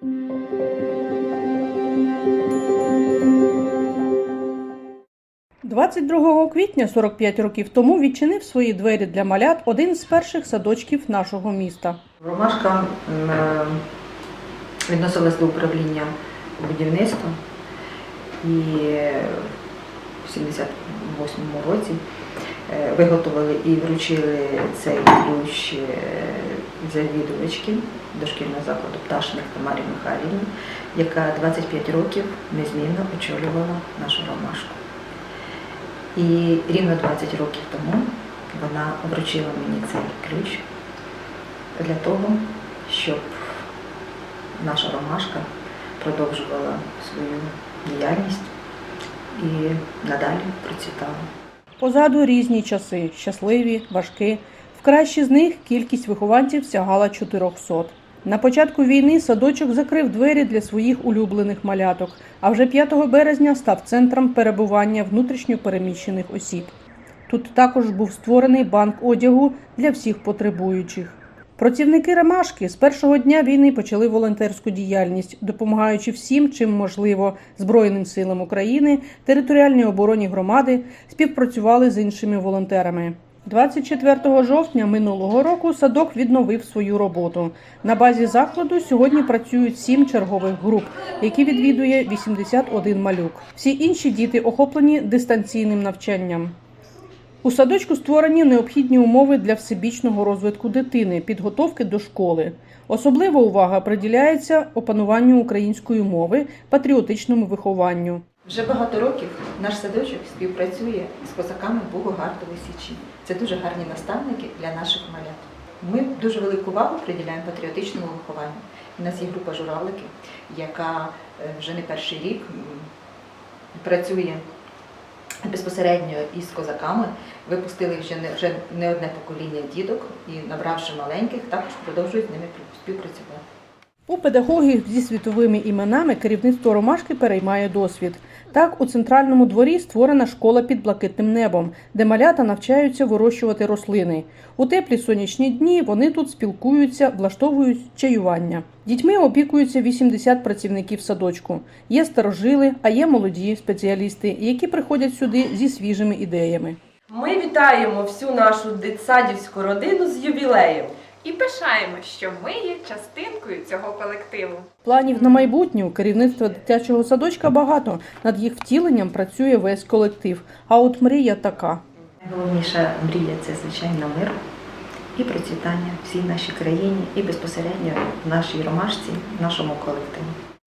– 22 квітня 45 років тому відчинив свої двері для малят один з перших садочків нашого міста. Ромашка відносилась до управління будівництва і в 78-му році виготовили і вручили цей ключ е, завідувачки дошкільного закладу Пташник Тамарі Михайлівні, яка 25 років незмінно очолювала нашу ромашку. І рівно 20 років тому вона вручила мені цей ключ для того, щоб наша ромашка продовжувала свою діяльність і надалі процвітала. Позаду різні часи щасливі, важкі. В кращі з них кількість вихованців сягала 400. На початку війни садочок закрив двері для своїх улюблених маляток, а вже 5 березня став центром перебування внутрішньо переміщених осіб. Тут також був створений банк одягу для всіх потребуючих. Працівники Ромашки з першого дня війни почали волонтерську діяльність, допомагаючи всім, чим можливо Збройним силам України, територіальній обороні громади, співпрацювали з іншими волонтерами. 24 жовтня минулого року садок відновив свою роботу. На базі закладу сьогодні працюють сім чергових груп, які відвідує 81 малюк. Всі інші діти охоплені дистанційним навчанням. У садочку створені необхідні умови для всебічного розвитку дитини, підготовки до школи. Особлива увага приділяється опануванню української мови, патріотичному вихованню. Вже багато років наш садочок співпрацює з козаками Бугогардової Січі. Це дуже гарні наставники для наших малят. Ми дуже велику увагу приділяємо патріотичному вихованню. У нас є група журавлики, яка е, вже не перший рік працює безпосередньо із козаками. Випустили вже не, вже не одне покоління діток і, набравши маленьких, також продовжують з ними співпрацювати. У педагогів зі світовими іменами керівництво Ромашки переймає досвід. Так, у центральному дворі створена школа під блакитним небом, де малята навчаються вирощувати рослини. У теплі сонячні дні вони тут спілкуються, влаштовують чаювання. Дітьми опікуються 80 працівників садочку. Є старожили, а є молоді спеціалісти, які приходять сюди зі свіжими ідеями. Ми вітаємо всю нашу дитсадівську родину з ювілеєм. І пишаємось, що ми є частинкою цього колективу. Планів на майбутнє у керівництва дитячого садочка багато. Над їх втіленням працює весь колектив. А от мрія така. Найголовніша мрія це звичайно мир і процвітання всій нашій країні і безпосередньо в нашій ромашці, в нашому колективі.